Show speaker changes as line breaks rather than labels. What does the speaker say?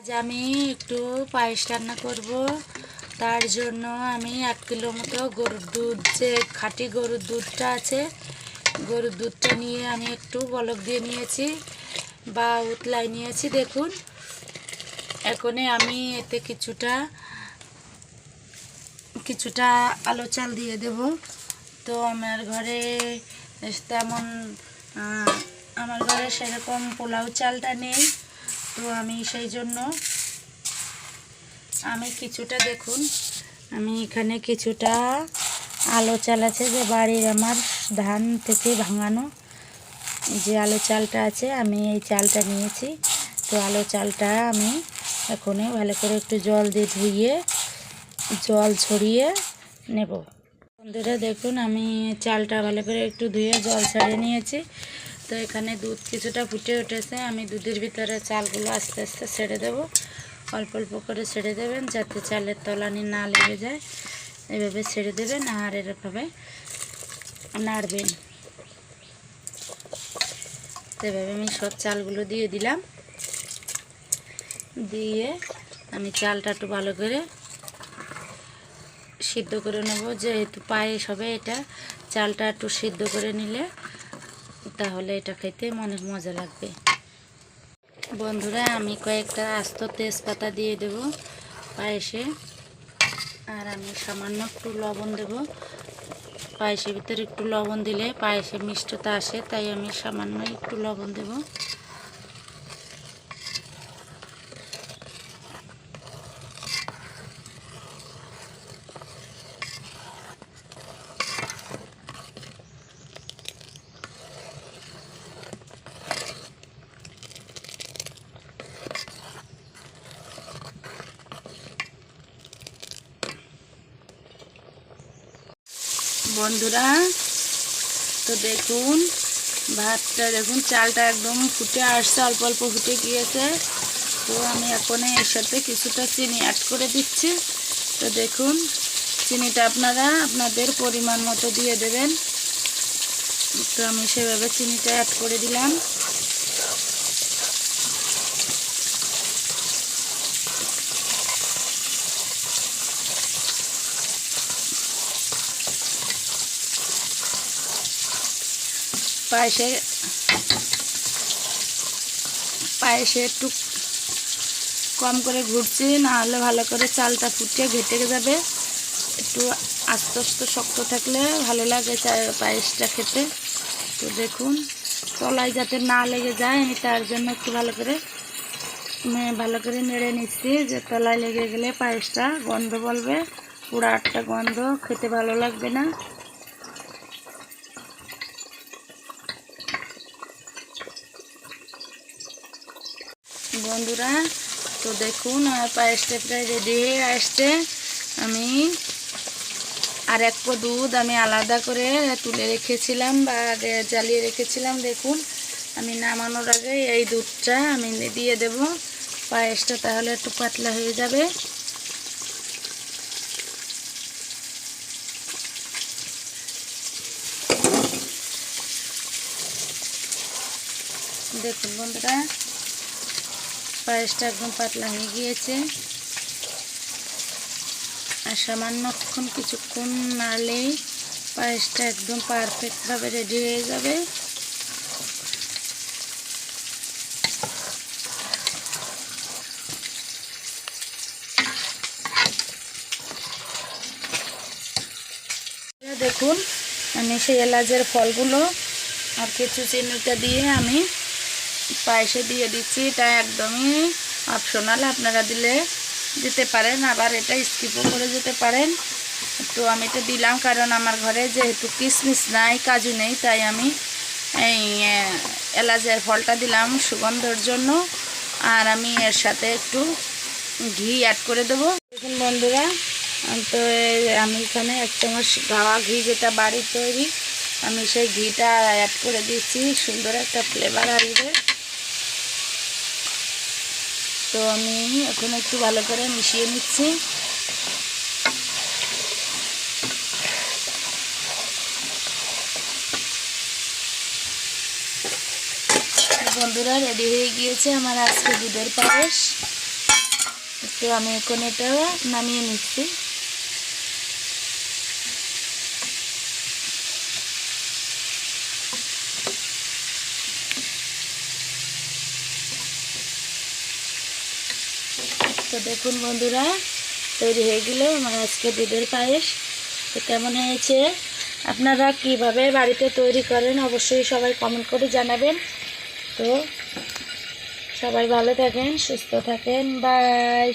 আজ আমি একটু পায়েস রান্না করব। তার জন্য আমি এক কিলো মতো গরুর দুধ, যে খাঁটি গরুর দুধটা আছে, গরুর দুধটা নিয়ে আমি একটু বলক দিয়ে নিয়েছি বা উতলাই নিয়েছি। দেখুন, এখনে আমি এতে কিছুটা কিছুটা আলো চাল দিয়ে দেব। তো আমার ঘরে তেমন আমার ঘরে সেরকম পোলাও চালটা নেই। তো আমি সেই জন্য আমি কিছুটা দেখুন, আমি এখানে কিছুটা আলো চাল আছে যে বাড়ির আমার ধান থেকে ভাঙানো। যে আলো চালটা আছে, আমি এই চালটা নিয়েছি। তো আলো চালটা আমি এখনই ভালো করে একটু জল দিয়ে ধুইয়ে জল ছড়িয়ে নেব। বন্ধুরা দেখুন, আমি চালটা ভালো করে একটু ধুয়ে জল ছাড়িয়ে নিয়েছি। তো এখানে দুধ কিছুটা ফুটে উঠেছে। আমি দুধের ভিতরে চালগুলো আস্তে আস্তে ছেড়ে দেব। অল্প অল্প করে ছেড়ে দেবেন যাতে চালের তলানি না লেগে যায়। এভাবে ছেড়ে দেবেন আর এরকমভাবে নাড়বেন। এভাবে আমি সব চালগুলো দিয়ে দিলাম। দিয়ে আমি চালটা একটু ভালো করে সিদ্ধ করে নেব। যেহেতু পায়েস হবে এটা, চালটা একটু সিদ্ধ করে নিলে তাহলে এটা খাইতে অনেক মজা লাগবে। বন্ধুরা, আমি কয়েকটা আস্ত তেজপাতা দিয়ে দেব পায়েসে। আর আমি সামান্য একটু লবণ দেব। পায়েসের ভিতরে একটু লবণ দিলে পায়েসে মিষ্টতা আসে, তাই আমি সামান্য একটু লবণ দেব। বন্ধুরা, তো দেখুন, ভাতটা দেখুন, চালটা একদম ফুটে আসছে, অল্প অল্প ফুটে গিয়েছে। তো আমি এখন এর সাথে কিছুটা চিনি অ্যাড করে দিচ্ছি। তো দেখুন, চিনিটা আপনারা আপনাদের পরিমাণ মতো দিয়ে দেবেন। তো আমি সেভাবে চিনিটা অ্যাড করে দিলাম। পায়েসে পায়েসে একটু কম করে ঘুরছি, না হলে ভালো করে চালটা ফুটিয়ে ঘেটে যাবে। একটু আস্তে আস্তে শক্ত থাকলে ভালো লাগে পায়েসটা খেতে। তো দেখুন, তলায় যাতে না লেগে যায়, আমি তার জন্য একটু ভালো করে ভালো করে নেড়ে নিচ্ছি যে তলায় লেগে গেলে পায়েসটা গন্ধ বলবে। পুরো আটটা গন্ধ খেতে ভালো লাগবে না। বন্ধুরা, তো দেখুন, আমার পায়েসটা প্রায় রেডি হয়ে আসছে। আমি আর এক পো দুধ আমি আলাদা করে তুলে রেখেছিলাম বা জ্বালিয়ে রেখেছিলাম, দেখুন। আমি নামানোর আগে এই দুধটা আমি দিয়ে দেব। পায়েসটা তাহলে একটু পাতলা হয়ে যাবে। দেখুন বন্ধুরা পায়েসটা একদম পাতলা হয়ে গিয়েছে। আর সামান্যক্ষণ কিছুক্ষণ নাড়লেই পায়েসটা একদম পারফেক্টভাবে রেডি হয়ে যাবে। দেখুন, আমি সেই এলাচের ফলগুলো আর কিছু চিনিটা দিয়ে আমি পায়েসে দিয়ে দিচ্ছি, এটা একদমই অপশনাল আপনারা দিলে দিতে পারেন, আবার এটা স্কিপও করে যেতে পারেন। তো আমি এটা দিলাম, কারণ আমার ঘরে যেহেতু কিশমিশ নাই, কাজু নেই, তাই আমি এই এলাচের ফলটা দিলাম সুগন্ধর জন্য। আর আমি এর সাথে একটু ঘি অ্যাড করে দেবো। দেখুন বন্ধুরা তো আমি এখানে এক চামচ গাওয়া ঘি যেটা বাড়ির তৈরি, আমি সেই ঘিটা অ্যাড করে দিচ্ছি, সুন্দর একটা ফ্লেভার আসবে। তো আমি এখন একটু ভালো করে মিশিয়ে নিচ্ছি। বন্ধুরা রেডি হয়ে গিয়েছে আমার আজকে দুধের পায়েস। তো আমি এখন এটা নামিয়ে নিচ্ছি। তো দেখুন বন্ধুরা, তৈরি হয়ে গেল আমার আজকে দুধের পায়েস। তো কেমন হয়েছে? আপনারা কীভাবে বাড়িতে তৈরি করেন অবশ্যই সবাই কমেন্ট করে জানাবেন। তো সবাই ভালো থাকেন, সুস্থ থাকেন বাই